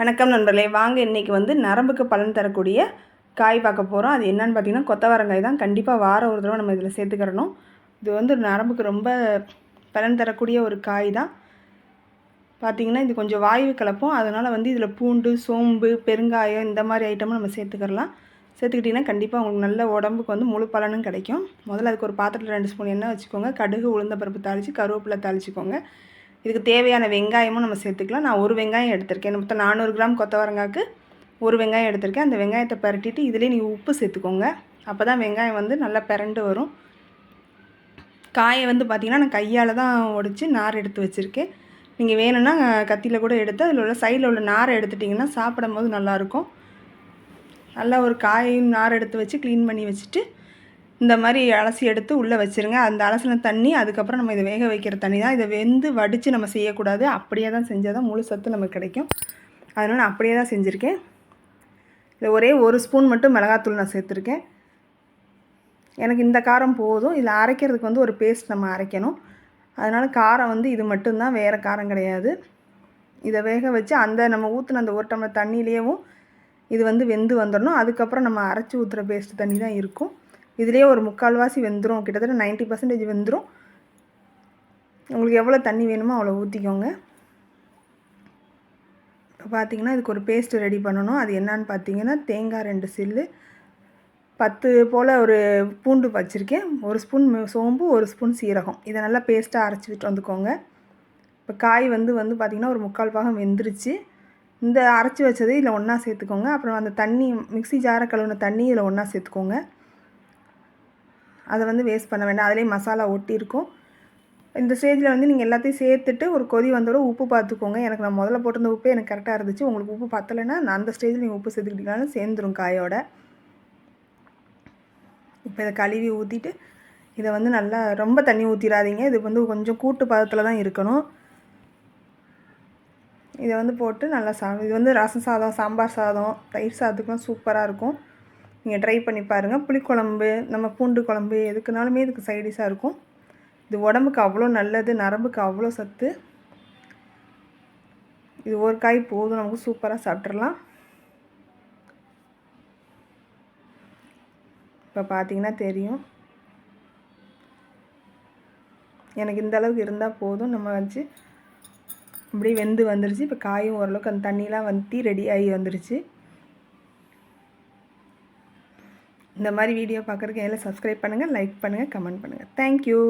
வணக்கம் நண்பர்களே. வாங்க இன்றைக்கி வந்து நரம்புக்கு பலன் தரக்கூடிய காய் பார்க்க போகிறோம் அது என்னன்னு பார்த்தீங்கன்னா கொத்தவரங்காய் தான். கண்டிப்பாக வாரம் ஒரு தடவை நம்ம இதில் சேர்த்துக்கிறணும். இது வந்து நரம்புக்கு ரொம்ப பலன் தரக்கூடிய ஒரு காய் தான். பார்த்திங்கன்னா இது கொஞ்சம் வாயு கலப்போம். அதனால் வந்து இதில் பூண்டு சோம்பு பெருங்காயம் இந்த மாதிரி ஐட்டமும் நம்ம சேர்த்துக்கிறலாம் சேர்த்துக்கிட்டிங்கன்னா கண்டிப்பாக உங்களுக்கு நல்ல உடம்புக்கு வந்து முழு பலனும் கிடைக்கும். முதல்ல அதுக்கு ஒரு பாத்திரத்தில் ரெண்டு ஸ்பூன் எண்ணெய் வச்சுக்கோங்க. கடுகு உளுந்த பருப்பு தாளித்து கருவேப்பிலை தாளிச்சிக்கோங்க. இதுக்கு தேவையான வெங்காயமும் நம்ம சேர்த்துக்கலாம். நான் ஒரு வெங்காயம் எடுத்திருக்கேன். மொத்தம் நானூறு கிராம் கொத்தவரங்காய்க்கு ஒரு வெங்காயம் எடுத்திருக்கேன். அந்த வெங்காயத்தை பரட்டிட்டு இதிலே நீங்கள் உப்பு சேர்த்துக்கோங்க. அப்போ தான் வெங்காயம் வந்து நல்லா பிறண்டு வரும். காயை வந்து பார்த்திங்கன்னா நான் கையால் தான் உடச்சி நார் எடுத்து வச்சுருக்கேன். நீங்கள் வேணும்னா கத்தியில் கூட எடுத்து அதில் உள்ள சைடில் உள்ள நாரை எடுத்துட்டிங்கன்னா சாப்பிடும் போது நல்லாயிருக்கும் நல்லா ஒரு காயையும் நார் எடுத்து வச்சு க்ளீன் பண்ணி வச்சுட்டு இந்த மாதிரி அலசி எடுத்து உள்ளே வச்சுருங்க. அந்த அலசின தண்ணி அதுக்கப்புறம் நம்ம இதை வேக வைக்கிற தண்ணி தான். இதை வெந்து வடித்து நம்ம செய்யக்கூடாது. அப்படியே தான் செஞ்சால் தான் முழு சத்து நமக்கு கிடைக்கும். அதனால் நான் அப்படியே தான் செஞ்சுருக்கேன். இதில் ஒரே ஒரு ஸ்பூன் மட்டும் மிளகாத்தூள் நான் சேர்த்துருக்கேன். எனக்கு இந்த காரம் போதும். இதில் அரைக்கிறதுக்கு வந்து ஒரு பேஸ்ட் நம்ம அரைக்கணும். அதனால் காரம் வந்து இது மட்டும்தான் வேறு காரம் கிடையாது. இதை வேக வச்சு அந்த நம்ம ஊற்றின அந்த ஒரு டம்ளர் தண்ணியிலேயும் இது வந்து வெந்து வந்துடணும். அதுக்கப்புறம் நம்ம அரைச்சி ஊற்றுற பேஸ்ட் தண்ணி தான் இருக்கும். இதுலேயே ஒரு முக்கால்வாசி வெந்துடும் கிட்டத்தட்ட நைன்ட்டி பர்சன்டேஜ் வெந்துடும் உங்களுக்கு எவ்வளோ தண்ணி வேணுமோ அவ்வளோ ஊற்றிக்கோங்க இப்போ பார்த்தீங்கன்னா இதுக்கு ஒரு பேஸ்ட் ரெடி பண்ணணும். அது என்னான்னு பார்த்தீங்கன்னா தேங்காய் ரெண்டு சில்லு பத்து போல் ஒரு பூண்டு வச்சுருக்கேன். ஒரு ஸ்பூன் சோம்பு ஒரு ஸ்பூன் சீரகம். இதை நல்லா பேஸ்ட்டாக அரைச்சி விட்டு வந்துக்கோங்க. இப்போ காய் வந்து வந்து பார்த்திங்கன்னா ஒரு முக்கால் பாகம் வெந்துருச்சு. இந்த அரைச்சி வச்சது இதில் ஒன்றா சேர்த்துக்கோங்க. அப்புறம் அந்த தண்ணி மிக்சி ஜாரை கழுவுன தண்ணி இதில் ஒன்றா சேர்த்துக்கோங்க. அதை வந்து வேஸ்ட் பண்ண வேண்டாம். அதிலே மசாலா ஒட்டியிருக்கும் இந்த ஸ்டேஜில் வந்து நீங்கள் எல்லாத்தையும் சேர்த்துட்டு ஒரு கொதி வந்தோட உப்பு பார்த்துக்கோங்க. எனக்கு நான் முதல்ல போட்டிருந்த உப்பு எனக்கு கரெக்டாக இருந்துச்சு. உங்களுக்கு உப்பு பத்தலைன்னா நான் அந்த ஸ்டேஜில் நீங்கள் உப்பு சேர்த்துக்கிட்டீங்கனாலும் சேர்ந்துடும் காயோட. இப்போ இதை கழுவி ஊற்றிட்டு இதை வந்து நல்லா ரொம்ப தண்ணி ஊற்றிடாதீங்க இது வந்து கொஞ்சம் கூட்டு பதத்தில் தான் இருக்கணும். இதை வந்து போட்டு நல்லா சா இது வந்து ரசம் சாதம் சாம்பார் சாதம் தயிர் சாதத்துக்குலாம் சூப்பராக இருக்கும். நீங்கள் ட்ரை பண்ணி பாருங்கள் புளிக்குழம்பு நம்ம பூண்டு குழம்பு எதுக்குனாலுமே இதுக்கு சைடிஷாக இருக்கும். இது உடம்புக்கு அவ்வளோ நல்லது நரம்புக்கு அவ்வளோ சத்து. இது ஒரு காய் போதும். நமக்கு சூப்பராக சாப்பிட்றலாம் இப்போ பார்த்தீங்கன்னா தெரியும். எனக்கு இந்த அளவுக்கு இருந்தால் போதும். நம்ம வச்சு அப்படியே வெந்து வந்துருச்சு. இப்போ காயும் ஓரளவுக்கு அந்த தண்ணியெலாம் வந்தி ரெடி ஆகி வந்துருச்சு. இந்த மாதிரி வீடியோ பார்க்குறதுக்கு எல்லாம் சப்ஸ்கிரைப் பண்ணுங்கள் லைக் பண்ணுங்கள் கமெண்ட் பண்ணுங்கள் தேங்க்யூ